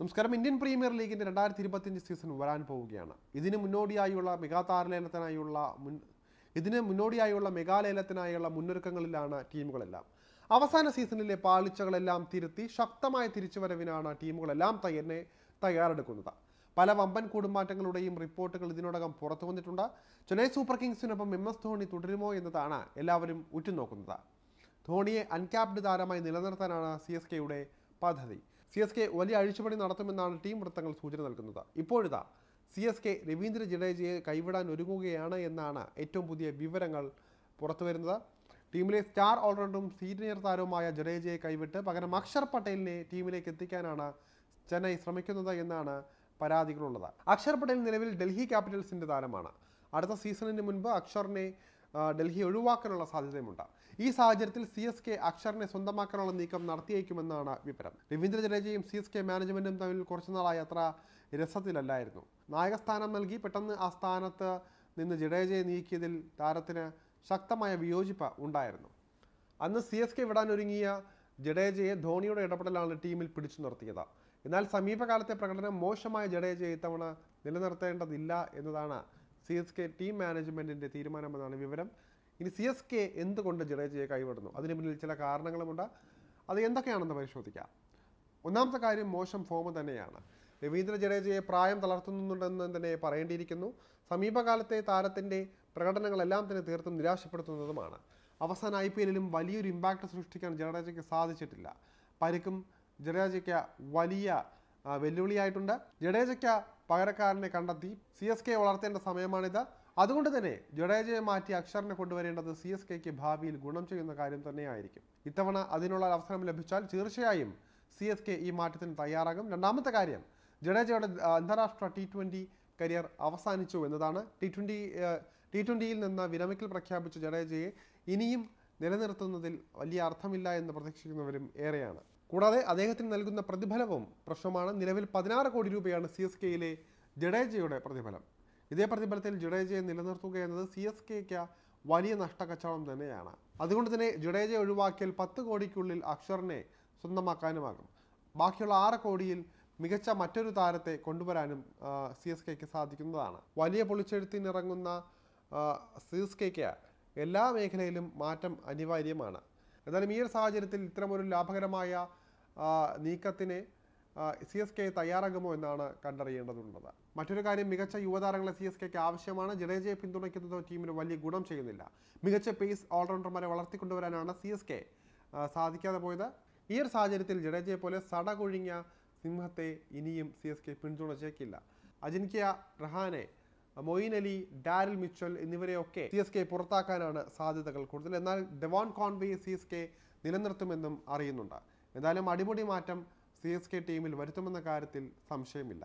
നമസ്കാരം. Indian premier ലീഗിന്റെ രണ്ടായിരത്തി ഇരുപത്തിയഞ്ച് സീസൺ വരാൻ പോവുകയാണ്. ഇതിന് മുന്നോടിയായുള്ള മെഗാ താരലേലത്തിനായുള്ള മുൻ ഇതിന് മുന്നോടിയായുള്ള മെഗാലേലത്തിനായുള്ള മുന്നൊരുക്കങ്ങളിലാണ് ടീമുകളെല്ലാം. അവസാന സീസണിലെ പാളിച്ചകളെല്ലാം തിരുത്തി ശക്തമായ തിരിച്ചുവരവിനാണ് ടീമുകളെല്ലാം തന്നെ തയ്യാറെടുക്കുന്നത്. പല വമ്പൻ കൂടുമാറ്റങ്ങളുടെയും റിപ്പോർട്ടുകൾ ഇതിനോടകം പുറത്തു വന്നിട്ടുണ്ട്. ചെന്നൈ സൂപ്പർ കിങ്സിനൊപ്പം എം എസ് ധോണി തുടരുമോ എന്നതാണ് എല്ലാവരും ഉറ്റുനോക്കുന്നത്. ധോണിയെ അൺക്യാപ്ഡ് താരമായി നിലനിർത്താനാണ് സി എസ് കെയുടെ പദ്ധതി. സി എസ് കെ വലിയ അഴിച്ചുപണി നടത്തുമെന്നാണ് ടീം വൃത്തങ്ങൾ സൂചന നൽകുന്നത്. ഇപ്പോഴിതാ സി എസ് കെ രവീന്ദ്ര ജഡേജയെ കൈവിടാൻ ഒരുങ്ങുകയാണ് എന്നാണ് ഏറ്റവും പുതിയ വിവരങ്ങൾ പുറത്തുവരുന്നത്. ടീമിലെ സ്റ്റാർ ഓൾറൗണ്ടറും സീനിയർ താരവുമായ ജഡേജയെ കൈവിട്ട് പകരം അക്ഷർ പട്ടേലിനെ ടീമിലേക്ക് എത്തിക്കാനാണ് ചെന്നൈ ശ്രമിക്കുന്നത് എന്നാണ് പരാതികളുള്ളത്. അക്ഷർ പട്ടേൽ നിലവിൽ ഡൽഹി ക്യാപിറ്റൽസിന്റെ താരമാണ്. അടുത്ത സീസണിന് മുൻപ് അക്ഷറിനെ ഡൽഹി ഒഴിവാക്കാനുള്ള സാധ്യതയുമുണ്ട്. ഈ സാഹചര്യത്തിൽ സി എസ് കെ അക്ഷറിനെ സ്വന്തമാക്കാനുള്ള നീക്കം നടത്തിയേക്കുമെന്നാണ് വിവരം. രവീന്ദ്ര ജഡേജയും സി എസ് കെ മാനേജ്മെന്റും തമ്മിൽ കുറച്ചുനാളായി അത്ര രസത്തിലല്ലായിരുന്നു. നായകസ്ഥാനം നൽകി പെട്ടെന്ന് ആ സ്ഥാനത്ത് നിന്ന് ജഡേജയെ നീക്കിയതിൽ താരത്തിന് ശക്തമായ വിയോജിപ്പ് ഉണ്ടായിരുന്നു. അന്ന് സി എസ് കെ വിടാനൊരുങ്ങിയ ജഡേജയെ ധോണിയുടെ ഇടപെടലാണ് ടീമിൽ പിടിച്ചു നിർത്തിയത്. എന്നാൽ സമീപകാലത്തെ പ്രകടനം മോശമായ ജഡേജയെ ഇത്തവണ നിലനിർത്തേണ്ടതില്ല എന്നതാണ് സി എസ് കെ ടീം മാനേജ്മെന്റിന്റെ തീരുമാനമെന്നാണ് വിവരം. ഇനി സി എസ് കെ എന്തുകൊണ്ട് ജഡേജയെ കൈവിടുന്നു? അതിന് പിന്നിൽ ചില കാരണങ്ങളുമുണ്ട്. അത് എന്തൊക്കെയാണെന്ന് പരിശോധിക്കാം. ഒന്നാമത്തെ കാര്യം മോശം ഫോം തന്നെയാണ്. രവീന്ദ്ര ജഡേജയെ പ്രായം തളർത്തുന്നുണ്ടെന്ന് തന്നെ പറയേണ്ടിയിരിക്കുന്നു. സമീപകാലത്തെ താരത്തിന്റെ പ്രകടനങ്ങളെല്ലാം തന്നെ തീർത്തും നിരാശപ്പെടുത്തുന്നതുമാണ്. അവസാന ഐ പി എല്ലിലും വലിയൊരു ഇമ്പാക്റ്റ് സൃഷ്ടിക്കാൻ ജഡേജയ്ക്ക് സാധിച്ചിട്ടില്ല. പരിക്കും ജഡേജയ്ക്ക് വലിയ വെല്ലുവിളിയായിട്ടുണ്ട്. ജഡേജയ്ക്ക് പകരക്കാരനെ കണ്ടെത്തി സി എസ് കെ വളർത്തേണ്ട സമയമാണിത്. അതുകൊണ്ട് തന്നെ ജഡേജയെ മാറ്റി അക്ഷറിനെ കൊണ്ടുവരേണ്ടത് സി എസ് കെക്ക് ഭാവിയിൽ ഗുണം ചെയ്യുന്ന കാര്യം തന്നെയായിരിക്കും. ഇത്തവണ അതിനുള്ള അവസരം ലഭിച്ചാൽ തീർച്ചയായും സി എസ് കെ ഈ മാറ്റത്തിന് തയ്യാറാകും. രണ്ടാമത്തെ കാര്യം ജഡേജയുടെ അന്താരാഷ്ട്ര ടി ട്വന്റി കരിയർ അവസാനിച്ചു എന്നതാണ്. ടി ട്വന്റി ടി ട്വന്റിയിൽ നിന്ന് വിരമിക്കൽ പ്രഖ്യാപിച്ച ജഡേജയെ ഇനിയും നിലനിർത്തുന്നതിൽ വലിയ അർത്ഥമില്ല എന്ന് പ്രതീക്ഷിക്കുന്നവരും ഏറെയാണ്. കൂടാതെ അദ്ദേഹത്തിന് നൽകുന്ന പ്രതിഫലവും പ്രശ്നമാണ് നിലവിൽ പതിനാറ് കോടി രൂപയാണ് സി എസ് കെയിലെ ജഡേജയുടെ പ്രതിഫലം. ഇതേ പ്രതിഫലത്തിൽ ജഡേജയെ നിലനിർത്തുക എന്നത് സി എസ് കെക്ക് വലിയ നഷ്ടക്കച്ചവടം തന്നെയാണ്. അതുകൊണ്ട് തന്നെ ജഡേജയെ ഒഴിവാക്കിയാൽ പത്ത് കോടിക്കുള്ളിൽ അക്ഷറിനെ സ്വന്തമാക്കാനുമാകും. ബാക്കിയുള്ള ആറ് കോടിയിൽ മികച്ച മറ്റൊരു താരത്തെ കൊണ്ടുവരാനും സി എസ് കെക്ക് സാധിക്കുന്നതാണ്. വലിയ പൊളിച്ചെഴുത്തിനിറങ്ങുന്ന സി എസ് കെക്ക് എല്ലാ മേഖലയിലും മാറ്റം അനിവാര്യമാണ്. എന്നാലും ഈ ഒരു സാഹചര്യത്തിൽ ഇത്തരമൊരു ലാഭകരമായ നീക്കത്തിന് സി എസ് കെ തയ്യാറാകുമോ എന്നാണ് കണ്ടറിയേണ്ടതുള്ളത്. മറ്റൊരു കാര്യം മികച്ച യുവതാരങ്ങളെ സി എസ് കെക്ക് ആവശ്യമാണ്. ജഡേജയെ പിന്തുണയ്ക്കുന്നത് ടീമിന് വലിയ ഗുണം ചെയ്യുന്നില്ല. മികച്ച പേസ് ഓൾറൗണ്ടർമാരെ വളർത്തിക്കൊണ്ടുവരാനാണ് സി എസ് കെ സാധിക്കാതെ പോയത്. ഈ ഒരു സാഹചര്യത്തിൽ ജഡേജയെ പോലെ സടകൊഴിഞ്ഞ സിംഹത്തെ ഇനിയും C S K പിന്തുണച്ചേക്കില്ല. Ajinkya Rahane Moeen Ali Daryl Mitchell എന്നിവരെയൊക്കെ C S K പുറത്താക്കാനാണ് സാധ്യതകൾ കൂടുതൽ. എന്നാൽ Devon Conway C S K നിലനിർത്തുമെന്നും അറിയുന്നുണ്ട്. എന്തായാലും അടിപൊളി മാറ്റം സി എസ് കെ ടീമിൽ വരുത്തുമെന്ന കാര്യത്തിൽ സംശയമില്ല.